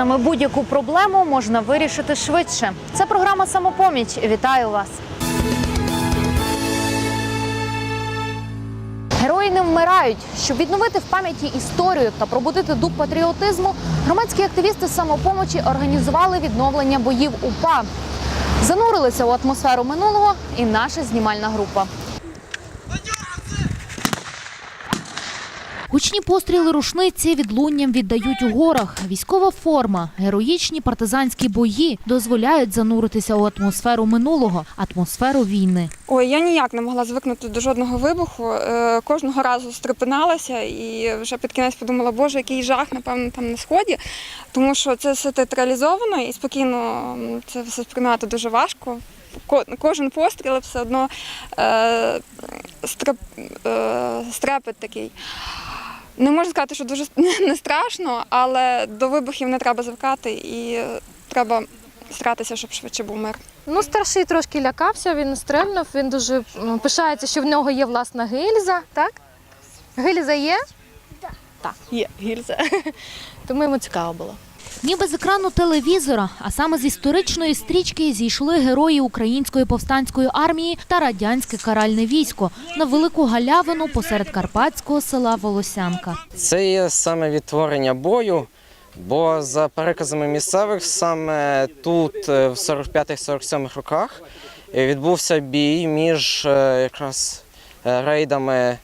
Саме будь-яку проблему можна вирішити швидше. Це програма Самопоміч. Вітаю вас. Герої не вмирають. Щоб відновити в пам'яті історію та пробудити дух патріотизму, громадські активісти самопомочі організували відновлення боїв УПА. Занурилися у атмосферу минулого і наша знімальна група. Гучні постріли рушниці відлунням віддають у горах. Військова форма, героїчні партизанські бої дозволяють зануритися у атмосферу минулого, атмосферу війни. Ой, я ніяк не могла звикнути до жодного вибуху. Е, Кожного разу стрепеналася і вже під кінець подумала, боже, який жах, напевно, там на сході. Тому що це все театралізовано і спокійно це все сприймати дуже важко. Кожен постріл все одно е, стреп, е, стрепет такий. Не можу сказати, що дуже не страшно, але до вибухів не треба звикати і треба старатися, щоб швидше був мир. Ну, старший трошки лякався, він стрельнув, він дуже пишається, що в нього є власна гильза, так? Гильза є? Так, є гільза. Тому йому цікаво було. Ніби з екрану телевізора, а саме з історичної стрічки зійшли герої української повстанської армії та радянське каральне військо на велику галявину посеред карпатського села Волосянка. Це є саме відтворення бою, бо за переказами місцевих, саме тут, е, в 45-47 роках, е, відбувся бій між е, якраз рейдами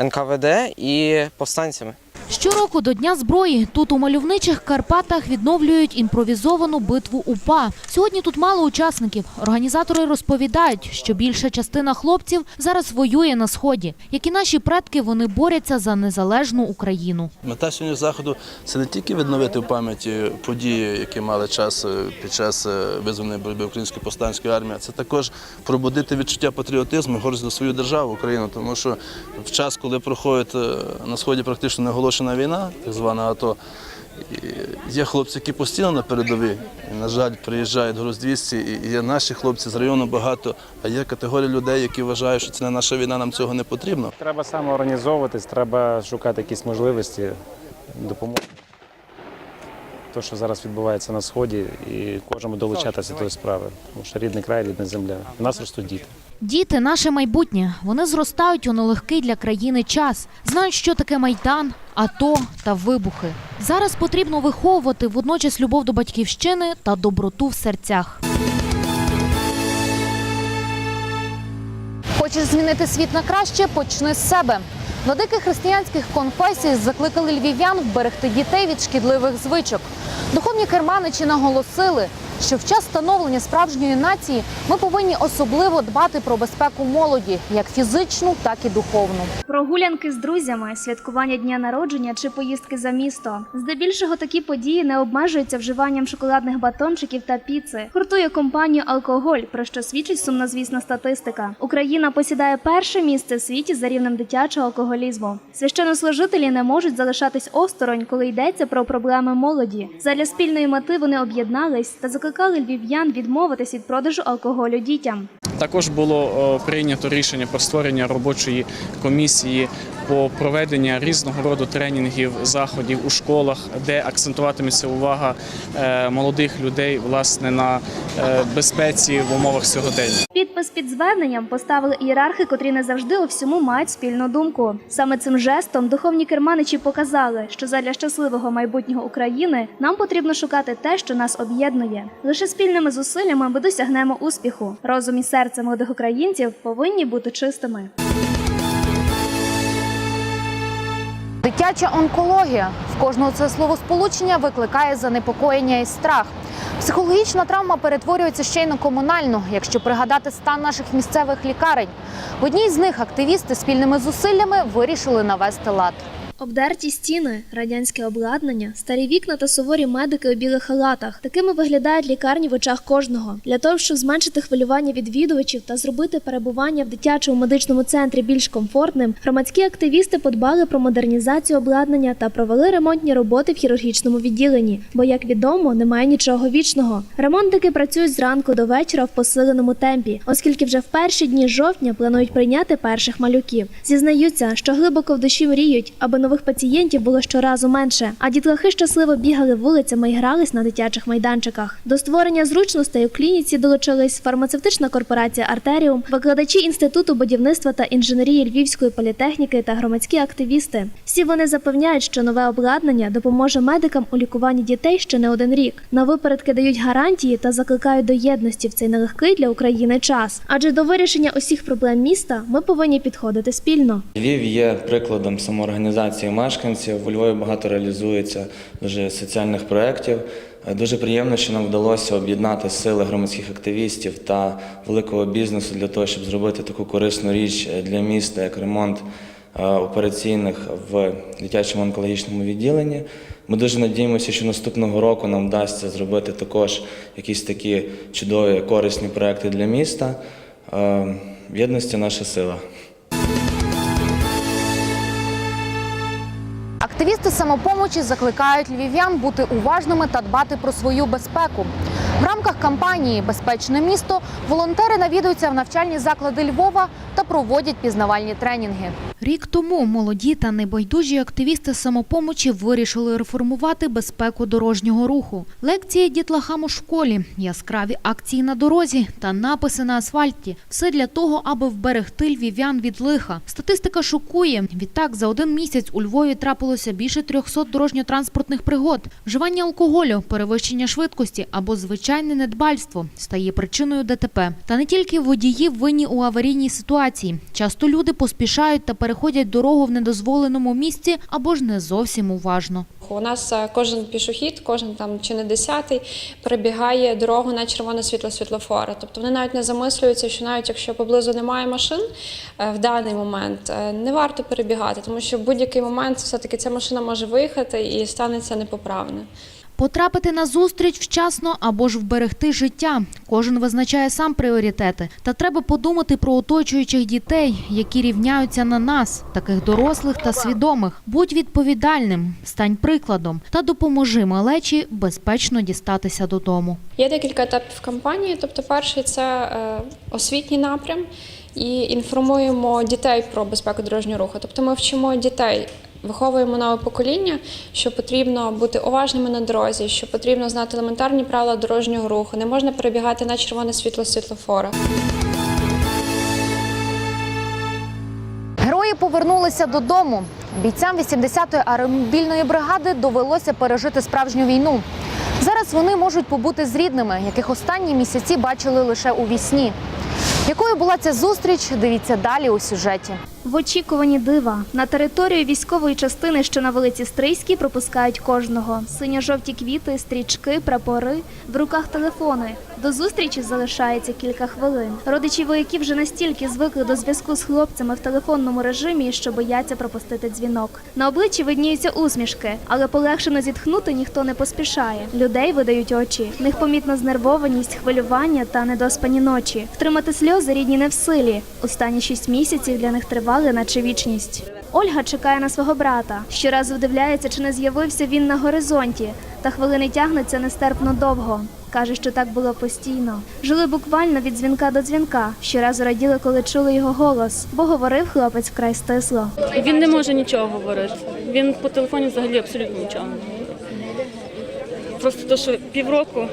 НКВД і повстанцями. Щороку до Дня зброї тут у мальовничих Карпатах відновлюють імпровізовану битву УПА. Сьогодні тут мало учасників. Організатори розповідають, що більша частина хлопців зараз воює на сході. Як і наші предки, вони борються за незалежну Україну. Мета сьогодні заходу це не тільки відновити в пам'яті події, які мали час е, під час е, визвольної боротьби української повстанської армії, це також пробудити відчуття патріотизму, гордість за свою державу Україну. Тому що в час, коли проходить е, на сході практично неоголошена війна, так звана АТО, є хлопці, які постійно на передовій. І, на жаль, приїжджають груз-200, і є наші хлопці з району багато, а є категорія людей, які вважають, що це не наша війна, нам цього не потрібно. Треба самоорганізовуватись, треба шукати якісь можливості допомоги. Те, що зараз відбувається на сході, і кожному долучатися до справи. Тому що рідний край, рідна земля. У нас ростуть діти. Діти наше майбутнє. Вони зростають у нелегкий для країни час. Знають, що таке майдан, АТО та вибухи. Зараз потрібно виховувати водночас любов до батьківщини та доброту в серцях. Хочеш змінити світ на краще? Почни з себе. Владики християнських конфесій закликали львів'ян вберегти дітей від шкідливих звичок. Духовні керманичі наголосили, що в час становлення справжньої нації ми повинні особливо дбати про безпеку молоді, як фізичну, так і духовну. Прогулянки з друзями, святкування дня народження чи поїздки за місто. Здебільшого такі події не обмежуються вживанням шоколадних батончиків та піци. Гуртує компанію алкоголь, про що свідчить сумнозвісна статистика. Україна посідає перше місце в світі за рівнем дитячого алкоголізму. Священнослужителі не можуть залишатись осторонь, коли йдеться про проблеми молоді. Задля спільної мети вони об'єднались та закликали львів'ян відмовитись від продажу алкоголю дітям. Також було е, прийнято рішення про створення робочої комісії по проведення різного роду тренінгів, заходів у школах, де акцентуватиметься увага е, молодих людей власне на е, безпеці в умовах сьогодення. Підпис під зверненням поставили ієрархи, котрі не завжди у всьому мають спільну думку. Саме цим жестом духовні керманичі показали, що задля щасливого майбутнього України нам потрібно шукати те, що нас об'єднує. Лише спільними зусиллями ми досягнемо успіху. Розум і серце молодих українців повинні бути чистими. Дитяча онкологія в кожного це словосполучення викликає занепокоєння і страх. Психологічна травма перетворюється ще й на комунальну, якщо пригадати стан наших місцевих лікарень. В одній з них активісти спільними зусиллями вирішили навести лад. Обдерті стіни, радянське обладнання, старі вікна та суворі медики у білих халатах. Такими виглядають лікарні в очах кожного. Для того, щоб зменшити хвилювання відвідувачів та зробити перебування в дитячому медичному центрі більш комфортним, громадські активісти подбали про модернізацію обладнання та провели ремонтні роботи в хірургічному відділенні. Бо, як відомо, немає нічого вічного. Ремонтники працюють зранку до вечора в посиленому темпі, оскільки вже в перші дні жовтня планують прийняти перших малюків. Зізнаються, що глибоко в душі мріють, аби нових пацієнтів було щоразу менше, а дітлахи щасливо бігали вулицями і грались на дитячих майданчиках. До створення зручностей у клініці долучились фармацевтична корпорація Артеріум, викладачі інституту будівництва та інженерії Львівської політехніки та громадські активісти. Всі вони запевняють, що нове обладнання допоможе медикам у лікуванні дітей ще не один рік. На випередки дають гарантії та закликають до єдності в цей нелегкий для України час. Адже до вирішення усіх проблем міста ми повинні підходити спільно. Львів є прикладом самоорганізації мешканців. У Львові багато реалізується дуже соціальних проєктів. Е, Дуже приємно, що нам вдалося об'єднати сили громадських активістів та великого бізнесу для того, щоб зробити таку корисну річ е, для міста, як ремонт е, операційних в дитячому онкологічному відділенні. Ми дуже надіємося, що наступного року нам вдасться зробити також якісь такі чудові корисні проекти для міста. В наша сила. Активісти самопомочі закликають львів'ян бути уважними та дбати про свою безпеку. В рамках кампанії Безпечне місто волонтери навідуються в навчальні заклади Львова та проводять пізнавальні тренінги. Рік тому молоді та небайдужі активісти самопомочі вирішили реформувати безпеку дорожнього руху. Лекції дітлахам у школі, яскраві акції на дорозі та написи на асфальті все для того, аби вберегти львів'ян від лиха. Статистика шокує. Відтак за один місяць у Львові трапилося більше 300 дорожньо-транспортних пригод. Вживання алкоголю, перевищення швидкості або звичайне недбальство стає причиною ДТП. Та не тільки водії винні у аварійній ситуації. Часто люди поспішають та переходять дорогу в недозволеному місці або ж не зовсім уважно. У нас е, кожен пішохід, кожен там чи не десятий, перебігає дорогу на червоне світло світлофора. Тобто вони навіть не замислюються, що навіть якщо поблизу немає машин е, в даний момент, е, не варто перебігати, тому що в будь-який момент все-таки ця машина може виїхати і станеться непоправне. Потрапити на зустріч вчасно або ж вберегти життя. Кожен визначає сам пріоритети. Та треба подумати про оточуючих дітей, які рівняються на нас, таких дорослих та свідомих. Будь відповідальним, стань прикладом та допоможи малечі безпечно дістатися додому. Є декілька етапів кампанії. Тобто, перший це е, освітній напрям і інформуємо дітей про безпеку дорожнього руху. Тобто ми вчимо дітей. Виховуємо нове покоління, що потрібно бути уважними на дорозі, що потрібно знати елементарні правила дорожнього руху, не можна перебігати на червоне світло світлофора. Герої повернулися додому. Бійцям 80-ї аеромобільної бригади довелося пережити справжню війну. Зараз вони можуть побути з рідними, яких останні місяці бачили лише у вісні. Якою була ця зустріч? Дивіться далі у сюжеті. В очікуванні дива на територію військової частини, що на вулиці Стрийській, пропускають кожного. Синьо-жовті квіти, стрічки, прапори, в руках телефони. До зустрічі залишається кілька хвилин. Родичі вояків вже настільки звикли до зв'язку з хлопцями в телефонному режимі, що бояться пропустити дзвінок. На обличчі видніються усмішки, але полегшено зітхнути ніхто не поспішає. Людей видають очі. В них помітна знервованість, хвилювання та недоспані ночі. Втримати сльози рідні не в силі. Останні шість місяців для них тривали, наче вічність. Ольга чекає на свого брата. Щоразу вдивляється, чи не з'явився він на горизонті, та хвилини тягнуться нестерпно довго. Каже, що так було постійно. Жили буквально від дзвінка до дзвінка. Щоразу раділи, коли чули його голос, бо говорив хлопець вкрай стисло. Він не може нічого говорити. Він по телефоні взагалі абсолютно нічого. Просто то, що півроку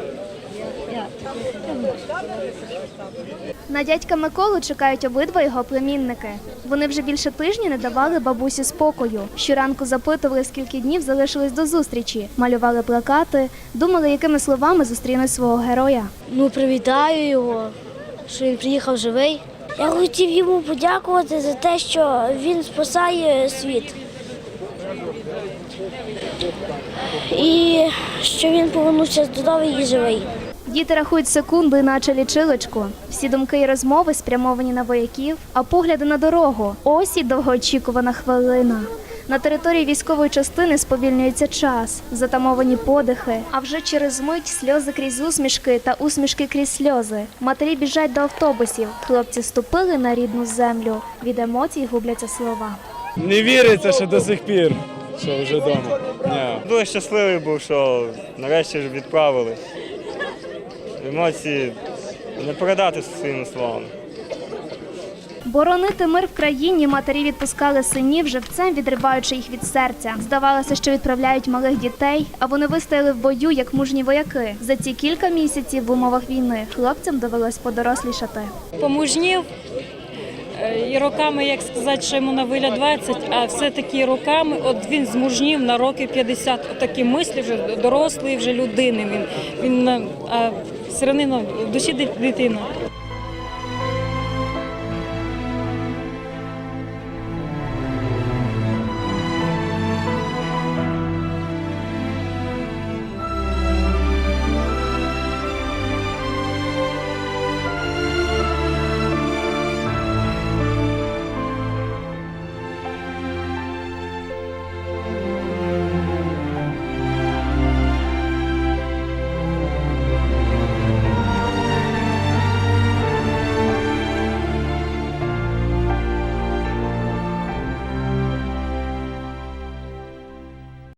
На дядька Миколу чекають обидва його племінники. Вони вже більше тижня не давали бабусі спокою. Щоранку запитували, скільки днів залишились до зустрічі, малювали плакати, думали, якими словами зустрінуть свого героя. Ну, привітаю його, що він приїхав живий. Я хотів йому подякувати за те, що він спасає світ. І що він повернувся здоровий і живий. Діти рахують секунди, наче лічилочку. Всі думки і розмови спрямовані на вояків, а погляди на дорогу. Ось і довгоочікувана хвилина. На території військової частини сповільнюється час, затамовані подихи. А вже через мить сльози крізь усмішки та усмішки крізь сльози. Матері біжать до автобусів. Хлопці ступили на рідну землю. Від емоцій губляться слова. Не віриться, що до сих пір, що вже вдома. Дуже щасливий був, що нарешті ж відправили. Емоції не передати своїми словами. Боронити мир в країні матері відпускали синів живцем, відриваючи їх від серця. Здавалося, що відправляють малих дітей, а вони вистояли в бою як мужні вояки. За ці кілька місяців в умовах війни хлопцям довелось подорослішати. Помужнів і роками, як сказати, що йому на вигляд 20, а все-таки роками, от він змужнів на роки 50. Отакі мислі вже дорослий, вже людини. Він, він а все одно в душі дитина.